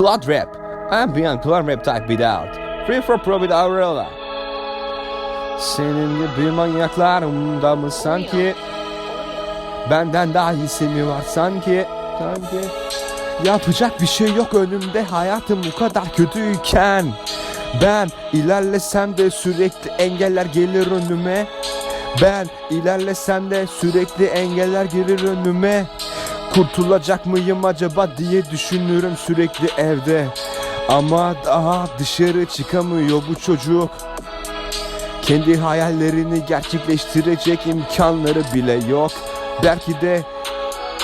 Cloud Rap. Ambient Cloud Rap type beat out. Free for Profit Aurora. Senin gibi manyaklarımda mı sanki? Benden daha iyisi mi var sanki? Sanki. Yapacak bir şey yok önümde hayatım bu kadar kötüyken. Ben ilerlesem de sürekli engeller gelir önüme. Ben ilerlesem de sürekli engeller gelir önüme. Kurtulacak mıyım acaba diye düşünürüm sürekli evde. Ama daha dışarı çıkamıyor bu çocuk. Kendi hayallerini gerçekleştirecek imkanları bile yok. Belki de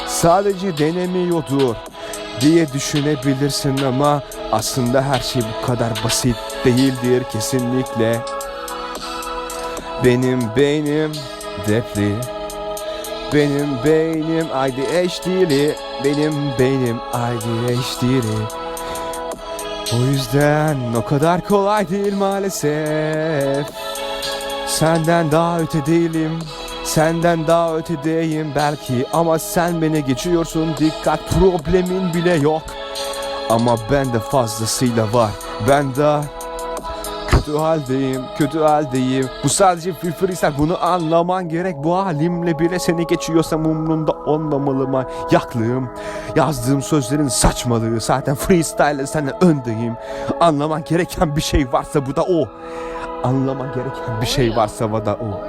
sadece denemiyordur diye düşünebilirsin ama aslında her şey bu kadar basit değildir kesinlikle. Benim beynim depli. Benim beynim ADHD'li. Benim beynim ADHD'li. O yüzden o kadar kolay değil maalesef. Senden daha öte değilim. Senden daha ötedeyim belki ama sen beni geçiyorsun dikkat problemin bile yok. Ama bende fazlasıyla var. Ben de kötü haldeyim, kötü haldeyim. Bu sadece freestyle bunu anlaman gerek. Bu halimle bile seni geçiyorsam umrumda olmamalı mı? Yaklığım, yazdığım sözlerin saçmalığı. Zaten freestyle senden öndeyim. Anlaman gereken bir şey varsa bu da o. Anlaman gereken bir şey varsa bu da o.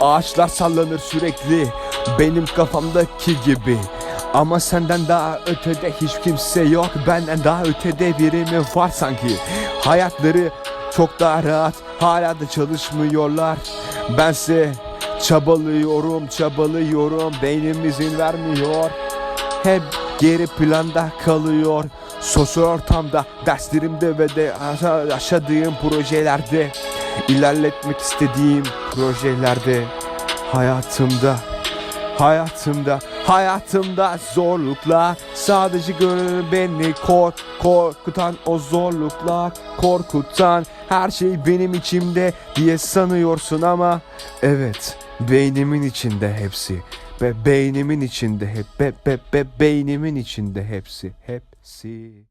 Ağaçlar sallanır sürekli benim kafamdaki gibi. Ama senden daha ötede hiç kimse yok. Benden daha ötede biri mi var sanki? Hayatları çok daha rahat. Hala da çalışmıyorlar. Bense çabalıyorum çabalıyorum. Beynim izin vermiyor. Hep geri planda kalıyor. Sosyal ortamda, derslerimde ve de yaşadığım projelerde ilerletmek istediğim projelerde Hayatımda Hayatımda, hayatımda zorluklar. Sadece görür beni kork, korkutan o zorluklar Korkutan her şey benim içimde diye sanıyorsun ama Evet, beynimin içinde hepsi Be beynimin içinde hep be, be, be, beynimin içinde hepsi Hepsi